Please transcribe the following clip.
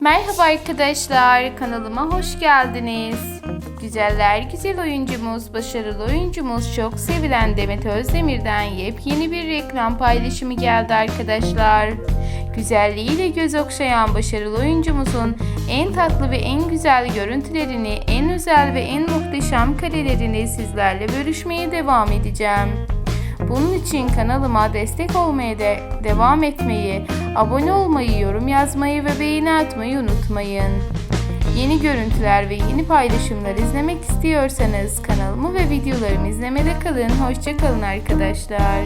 Merhaba arkadaşlar, kanalıma hoş geldiniz. Güzeller güzel oyuncumuz, başarılı oyuncumuz, çok sevilen Demet Özdemir'den yepyeni bir reklam paylaşımı geldi arkadaşlar. Güzelliğiyle göz okşayan başarılı oyuncumuzun en tatlı ve en güzel görüntülerini, en özel ve en muhteşem karelerini sizlerle bölüşmeye devam edeceğim. Bunun için kanalıma destek olmaya de devam etmeyi, abone olmayı, yorum yazmayı ve beğeni atmayı unutmayın. Yeni görüntüler ve yeni paylaşımlar izlemek istiyorsanız kanalımı ve videolarımı izlemede kalın. Hoşça kalın arkadaşlar.